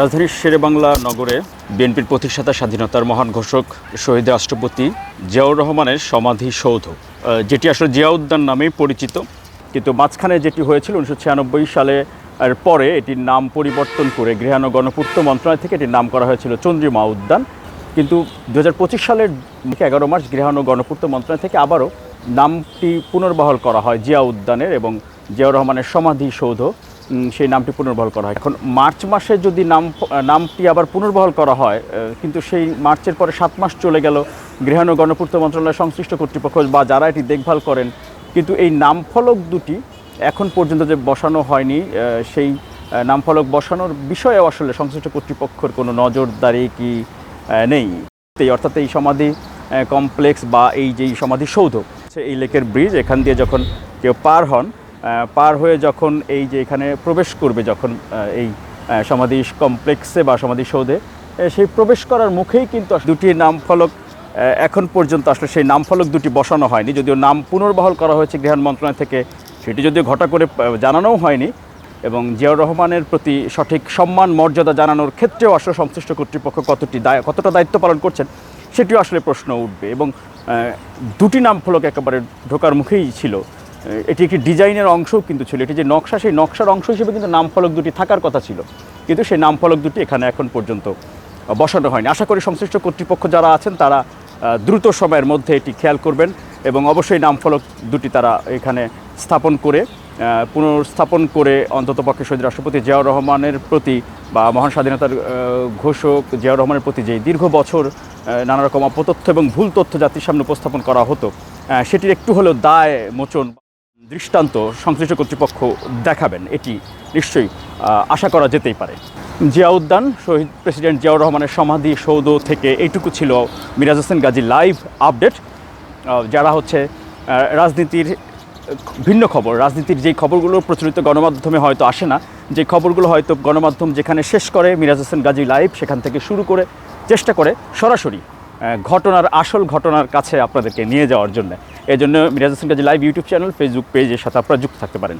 রাজধানীর শেরেবাংলা নগরে বিএনপির প্রতিষ্ঠাতা স্বাধীনতার মহান ঘোষক, শহীদ রাষ্ট্রপতি জিয়াউর রহমানের সমাধি সৌধ। যেটি আসলে জিয়া উদ্যান নামেই পরিচিত, কিন্তু মাঝখানে যেটি হয়েছিল উনিশশো ছিয়ানব্বই সালে, এর পরে এটির নাম পরিবর্তন করে গৃহাণ গণপূর্ত মন্ত্রণালয় থেকে এটির নাম করা হয়েছিল চন্দ্রিমা উদ্যান। কিন্তু দু হাজার পঁচিশ সালের এগারো মার্চ গৃহাণ গণপূর্ত মন্ত্রণালয় থেকে আবারও নামটি পুনর্বহাল করা হয় জিয়া উদ্যানের এবং জিয়াউর রহমানের সমাধি সৌধ। সেই নামটি পুনর্বহাল করা হয়। এখন মার্চ মাসে যদি নাম নামটি আবার পুনর্বহাল করা হয় কিন্তু সেই মার্চের পরে সাত মাস চলে গেল গৃহাণ গণপূর্ত মন্ত্রণালয়ের সংশ্লিষ্ট কর্তৃপক্ষ বা যারা এটি দেখভাল করেন, কিন্তু এই নামফলক দুটি এখন পর্যন্ত যে বসানো হয়নি সেই নামফলক বসানোর বিষয়ে আসলে সংশ্লিষ্ট কর্তৃপক্ষের কোনো নজরদারি কি নেই। অর্থাৎ এই সমাধি কমপ্লেক্স বা এই যে সমাধি সৌধ এই লেকের ব্রিজ, এখান দিয়ে যখন কেউ পার হন পার হয়ে যখন এই যে এখানে প্রবেশ করবে যখন এই সমাধি কমপ্লেক্সে বা সমাধি সৌধে সেই প্রবেশ করার মুখেই কিন্তু দুটি নাম ফলক এখন পর্যন্ত আসলে সেই নাম ফলক দুটি বসানো হয়নি। যদিও নাম পুনর্বহাল করা হয়েছে গৃহাণ মন্ত্রণালয় থেকে, সেটি যদিও ঘটা করে জানানোও হয়নি এবং জিয়াউর রহমানের প্রতি সঠিক সম্মান, মর্যাদা জানানোর ক্ষেত্রেও আসলে সংশ্লিষ্ট কর্তৃপক্ষ কতটি দায়, কতটা দায়িত্ব পালন করছেন, সেটিও আসলে প্রশ্ন উঠবে এবং দুটি নাম ফলক একেবারে ঢোকার মুখেই ছিল। এটি একটি ডিজাইনের অংশও কিন্তু ছিল। এটি যে নকশা সেই নকশার অংশ হিসেবে কিন্তু নাম ফলক দুটি থাকার কথা ছিল। কিন্তু সেই নাম ফলক দুটি এখানে এখন পর্যন্ত বসানো হয়নি। আশা করি সংশ্লিষ্ট কর্তৃপক্ষ যারা আছেন তারা দ্রুত সময়ের মধ্যে এটি খেয়াল করবেন এবং অবশ্যই নাম ফলক দুটি তারা এখানে স্থাপন করে পুনর্স্থাপন করে অন্ততপক্ষে শহীদ রাষ্ট্রপতি জিয়াউর রহমানের প্রতি বা মহান স্বাধীনতার ঘোষক জিয়াউর রহমানের প্রতি যে দীর্ঘ বছর আহ, নানা রকম অপতথ্য এবং ভুল তথ্য জাতির সামনে উপস্থাপন করা হতো সেটির একটু হলেও দায় মোচন দৃষ্টান্ত সংশ্লিষ্ট কর্তৃপক্ষ দেখাবেন, এটি নিশ্চয়ই আশা করা যেতেই পারে। জিয়া উদ্যান, শহীদ প্রেসিডেন্ট জিয়াউর রহমানের সমাধি সৌধ থেকে এইটুকু ছিল মিরাজ হোসেন গাজী লাইভ আপডেট। যারা হচ্ছে রাজনীতির ভিন্ন খবর, রাজনীতির যেই খবরগুলো প্রচলিত গণমাধ্যমে হয়তো আসে না যে খবরগুলো হয়তো গণমাধ্যম যেখানে শেষ করে মিরাজ হোসেন গাজী লাইভ, সেখান থেকে শুরু করে, চেষ্টা করে সরাসরি ঘটনার আসল ঘটনার কাছে আপনাদেরকে নিয়ে যাওয়ার জন্য। এই জন্য Miraj Hossain Kazi live YouTube channel Facebook পেজের সাথে আপনারা যুক্ত থাকতে পারেন।